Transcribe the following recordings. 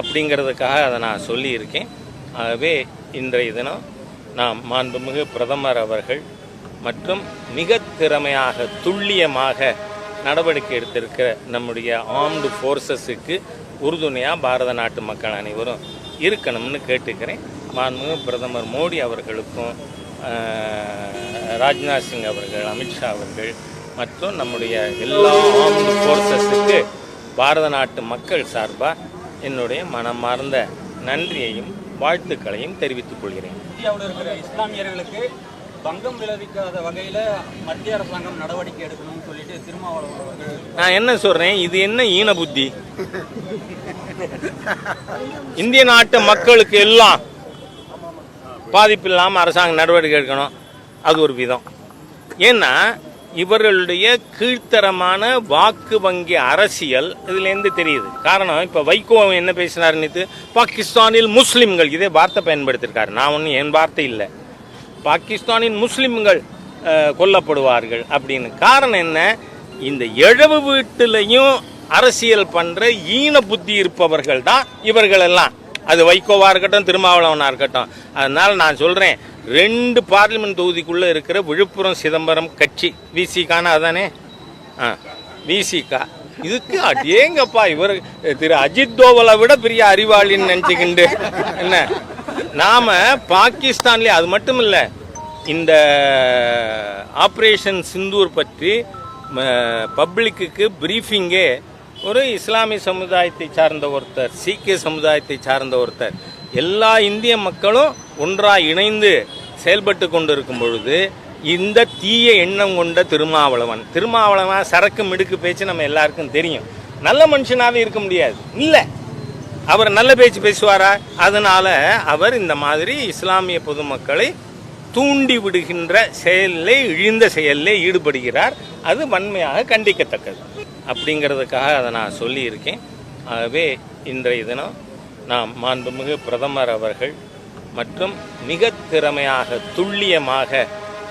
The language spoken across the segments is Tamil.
அப்படிங்கிறதுக்காக அதை நான் சொல்லியிருக்கேன். ஆகவே இன்றைய தினம் நாம் மாண்புமிகு பிரதமர் அவர்கள் மற்றும் மிக திறமையாக துல்லியமாக நடவடிக்கை எடுத்திருக்கிற நம்முடைய ஆர்ம்டு ஃபோர்ஸஸுக்கு உறுதுணையாக பாரத நாட்டு மக்கள் அனைவரும் இருக்கணும்னு கேட்டுக்கிறேன். மாண்புமிகு பிரதமர் மோடி அவர்களுக்கும் ராஜ்நாத் சிங் அவர்கள் அமித்ஷா அவர்கள் மற்றும் நம்முடைய எல்லா ஆர்ம்டு ஃபோர்ஸஸுக்கு பாரத நாட்டு மக்கள் சார்பாக என்னுடைய மனமார்ந்த நன்றியையும் வாழ்த்துக்களையும் தெரிவித்துக் கொள்கிறேன். இந்தியாவில் இருக்கிற இஸ்லாமியர்களுக்கு பங்கம் விளைவிக்காத வகையில மத்திய அரசாங்கம் நடவடிக்கை எடுக்கணும்னு சொல்லிட்டு திருமாவளவன் அவர்கள் நான் என்ன சொல்றேன்? இது என்ன ஈன புத்தி? இந்திய நாட்டு மக்களுக்கு எல்லாம் பாதிப்பு இல்லாமல் அரசாங்கம் நடவடிக்கை எடுக்கணும். அது ஒரு விதம். ஏன்னா இவர்களுடைய கீழ்த்தரமான வாக்கு வங்கி அரசியல் இதுலேருந்து தெரியுது. காரணம் இப்போ வைகோ என்ன பேசினார் நேற்று பாகிஸ்தானில் முஸ்லிம்கள். இதே வார்த்தை பயன்படுத்தியிருக்காரு நான் ஒன்றும் என் வார்த்தை இல்லை. பாகிஸ்தானின் முஸ்லிம்கள் கொல்லப்படுவார்கள் அப்படின்னு. காரணம் என்ன? இந்த எழவு வீட்டிலையும் அரசியல் பண்ற ஈன புத்தி இருப்பவர்கள் தான் இவர்கள் எல்லாம். அது வைகோவா இருக்கட்டும் திருமாவளவனா இருக்கட்டும். அதனால நான் சொல்றேன் ரெண்டு பார்லிமெண்ட் தொகுதிக்குள்ளே இருக்கிற விழுப்புரம் சிதம்பரம் கட்சி விசிகானா அதானே? ஆ விசிகா இதுக்கு அடேங்கப்பா இவர் திரு அஜித் தோவலை விட பெரிய அறிவாளின்னு நினச்சிக்கிண்டு. என்ன? நாம் பாகிஸ்தான்லேயே அது மட்டும் இல்லை இந்த ஆப்ரேஷன் சிந்தூர் பற்றி பப்ளிக்கு பிரீஃபிங்கே ஒரு இஸ்லாமிய சமுதாயத்தை சார்ந்த ஒருத்தர் சீக்கிய சமுதாயத்தை சார்ந்த ஒருத்தர் எல்லா இந்திய மக்களும் ஒன்றாக இணைந்து செயல்பட்டு கொண்டிருக்கும் பொழுது இந்த தீய எண்ணம் கொண்ட திருமாவளவன் திருமாவளவன் சரக்கு மிடுக்கு பேச்சு நம்ம எல்லாருக்கும் தெரியும். நல்ல மனுஷனாவே இருக்க முடியாது. இல்லை. அவர் நல்ல பேச்சு பேசுவாரா? அதனால அவர் இந்த மாதிரி இஸ்லாமிய பொதுமக்களை தூண்டி விடுகின்ற செயலில் இழிந்த செயலில் ஈடுபடுகிறார். அது வன்மையாக கண்டிக்கத்தக்கது. அப்படிங்கிறதுக்காக அதை நான் சொல்லியிருக்கேன். ஆகவே இன்றைய தினம் நாம் மாண்புமிகு பிரதமர் அவர்கள் மற்றும் மிக திறமையாக துல்லியமாக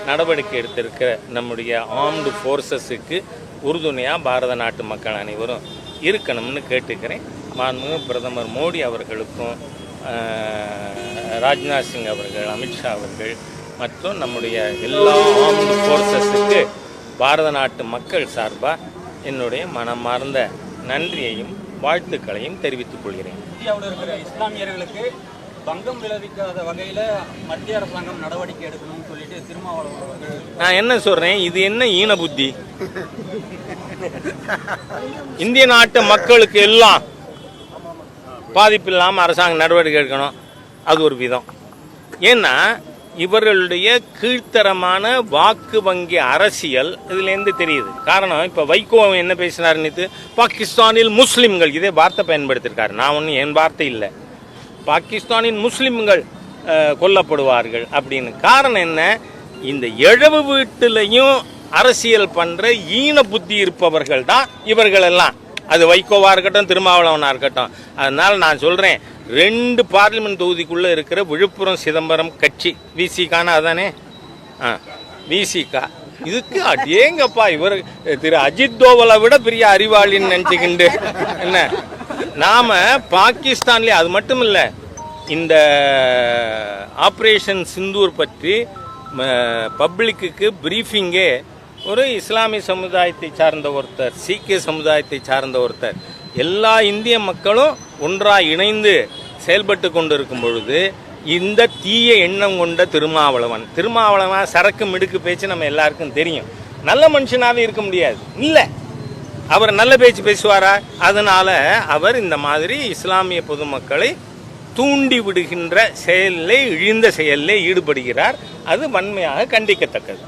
நடவடிக்கை எடுத்திருக்கிற நம்முடைய ஆர்ம்டு ஃபோர்ஸஸுக்கு உறுதுணையாக பாரத நாட்டு மக்கள் அனைவரும் இருக்கணும்னு கேட்டுக்கிறேன். மாண்புமிகு பிரதமர் மோடி அவர்களுக்கும் ராஜ்நாத் சிங் அவர்கள் அமித்ஷா அவர்கள் மற்றும் நம்முடைய எல்லா ஆர்ம்டு ஃபோர்ஸஸுக்கு பாரத நாட்டு மக்கள் சார்பாக என்னுடைய மனமார்ந்த நன்றியையும் வாழ்த்துக்களையும் தெரிவித்துக் கொள்கிறேன். இந்தியாவில் இருக்கிற இஸ்லாமியர்களுக்கு பங்கம் விளைவிக்காத வகையில மத்திய அரசாங்கம் நடவடிக்கை எடுக்கணும்னு சொல்லிட்டு திருமாவளவன் அவர்கள் நான் என்ன சொல்றேன்? இது என்ன ஈன புத்தி? இந்திய நாட்டு மக்களுக்கு எல்லாம் பாதிப்பு இல்லாமல் அரசாங்கம் நடவடிக்கை எடுக்கணும். அது ஒரு விதம். ஏன்னா இவர்களுடைய கீழ்த்தரமான வாக்கு வங்கி அரசியல் இதுலேருந்து தெரியுது. காரணம் இப்போ வைகோ என்ன பேசினார் பாகிஸ்தானில் முஸ்லிம்கள் இதே வார்த்தை பயன்படுத்தியிருக்காரு. நான் ஒன்றும் என் வார்த்தை இல்லை. பாகிஸ்தானின் முஸ்லிம்கள் கொல்லப்படுவார்கள் அப்படின்னு. காரணம் என்ன? இந்த எழவு வீட்டிலையும் அரசியல் பண்ற ஈன புத்தி இருப்பவர்கள் தான் இவர்கள் எல்லாம். அது வைகோவா இருக்கட்டும் திருமாவளவனா இருக்கட்டும். அதனால நான் சொல்றேன் ரெண்டு பார்லிமெண்ட் தொகுதிக்குள்ளே இருக்கிற விழுப்புரம் சிதம்பரம் கட்சி விசிகானா அதானே? ஆ விசிகா இதுக்கு அடேங்கப்பா இவர் திரு அஜித் தோவலை விட பெரிய அறிவாளின்னு நினச்சிக்கிண்டு. என்ன? நாம் பாகிஸ்தான்லேயே அது மட்டும் இல்லை இந்த ஆப்ரேஷன் சிந்தூர் பற்றி பப்ளிக்கு பிரீஃபிங்கே ஒரு இஸ்லாமிய சமுதாயத்தை சார்ந்த ஒருத்தர் சீக்கிய சமுதாயத்தை சார்ந்த ஒருத்தர். எல்லா இந்திய மக்களும் ஒன்றாக இணைந்து செயல்பட்டு கொண்டிருக்கும் பொழுது இந்த தீய எண்ணம் கொண்ட திருமாவளவன் திருமாவளவன் சரக்கு மிடுக்கு பேச்சு நம்ம எல்லாருக்கும் தெரியும். நல்ல மனுஷனாகவே இருக்க முடியாது. இல்லை. அவர் நல்ல பேச்சு பேசுவாரா? அதனால அவர் இந்த மாதிரி இஸ்லாமிய பொதுமக்களை தூண்டி விடுகின்ற செயலில் இழிந்த செயலில் ஈடுபடுகிறார். அது வன்மையாக கண்டிக்கத்தக்கது.